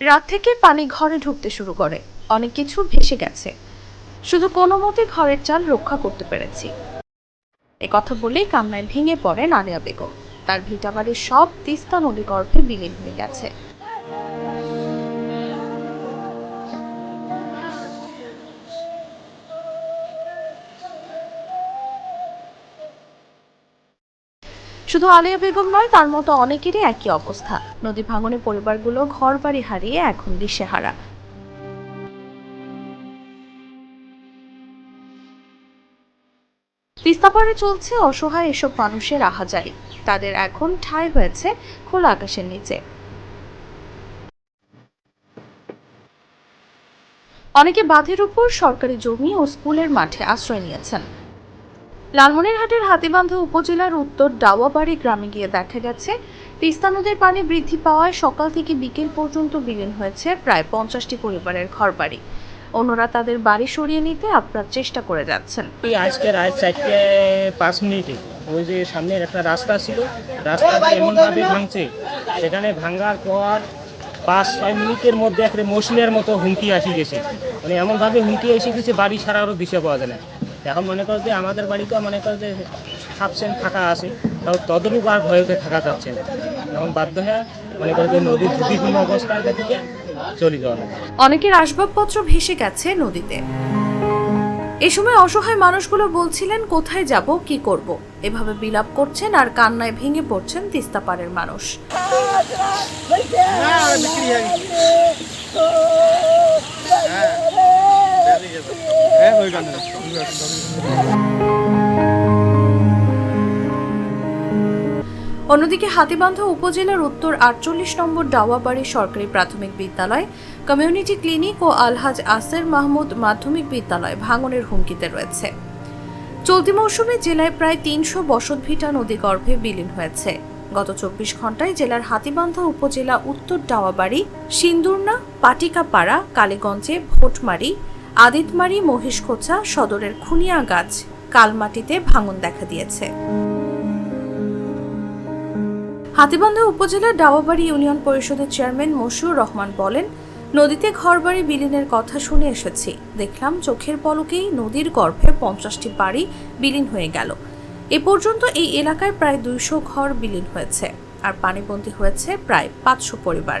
রাত থেকে পানি ঘরে ঢুকতে শুরু করে। অনেক কিছু ভেসে গেছে। শুধু কোনো মতে ঘরের চাল রক্ষা করতে পেরেছি। এ কথা বলেই কান্নায় ভেঙে পড়ে আলিয়া বেগম। তার ভিটাবাড়ির সব তিস্তা নদী গর্ভে বিলীন হয়ে গেছে। শুধু আলিয়া বেগম নয়, তার মতো অনেকেরই একই অবস্থা। নদী ভাঙনে পরিবারগুলো ঘর বাড়ি হারিয়ে এখন দিশেহারা। তিস্তাপাড়ে চলছে অসহায় এসব মানুষের আহাজারি। তাদের এখন ঠাঁই হয়েছে খোলা আকাশের নিচে। অনেকে বাঁধের উপর সরকারি জমি ও স্কুলের মাঠে আশ্রয় নিয়েছেন। লালমনিরহাটের হাতিবান্ধা উপজেলার উত্তর ডাওয়াবাড়ি গ্রামে গিয়ে দেখা গেছে, তিস্তা নদীর পানি বৃদ্ধি পাওয়ায় সকাল থেকে বিকেল পর্যন্ত বিলীন হয়েছে প্রায় পঞ্চাশটি পরিবারের ঘরবাড়ি। অন্যরা তাদের বাড়ি সরিয়ে নিতে আপনার চেষ্টা করে যাচ্ছেন। আজকে রাত চারটে পাঁচ মিনিটে ওই যে সামনের একটা রাস্তা ছিল রাস্তাটা এমনভাবে ভাঙছে, সেখানে ভাঙার পর পাঁচ, ছয় মিনিটের মধ্যে একটা মশিনের মতো হুমকি আসি গেছে। মানে এমনভাবে হুমকি এসে গেছে, বাড়ি ছাড়া ছাড়ারও দিশে পাওয়া যায় না। এখন মনে করো যে আমাদের বাড়িতেও মনে করো যে সাবসেন্ট ফাঁকা আছে তাও তদরূপ আর ভয়তে থাকা যাচ্ছে এখন বাধ্য হয়ে মনে করো যে নদীর ঝুঁকিপূর্ণ অবস্থায় থেকে চলে যাওয়া অনেকের আসবাবপত্র ভেসে গেছে নদীতে এ সময় অসহায় মানুষগুলো বলছিলেন কোথায় যাব কি করব এভাবে বিলাপ করছেন আর কান্নায় ভেঙে পড়ছেন তিস্তা তিস্তাপাড়ের মানুষ অন্যদিকে হাতিবান্ধা উপজেলার উত্তর আটচল্লিশ নম্বর ডাওয়াবাড়ি সরকারি প্রাথমিক বিদ্যালয়, কমিউনিটি ক্লিনিক ও আলহাজ আসের মাহমুদ মাধ্যমিক বিদ্যালয় ভাঙনের হুমকিতে রয়েছে। চলতি মৌসুমে জেলায় প্রায় তিনশো বসতভিটা নদীগর্ভে বিলীন হয়েছে। গত চব্বিশ ঘন্টায় জেলার হাতিবান্ধা উপজেলা উত্তর ডাওয়াবাড়ি সিন্দুরনা, পাটিকাপাড়া, কালীগঞ্জে, ভোটমারি আদিতমারি মহিষখোচা সদরের খুনিয়া গাছ কালমাটিতে ভাঙন দেখা দিয়েছে। হাতিবান্ধা উপজেলার ডাওয়াবাড়ি ইউনিয়ন পরিষদের চেয়ারম্যান মশিউর রহমান বলেন, নদীতে ঘরবাড়ি বিলীনের কথা শুনে এসেছি। দেখলাম চোখের পলকেই নদীর গর্ভে পঞ্চাশটি বাড়ি বিলীন হয়ে গেল। এ পর্যন্ত এই এলাকায় প্রায় দুইশো ঘর বিলীন হয়েছে, আর পানিবন্দী হয়েছে প্রায় পাঁচশো পরিবার।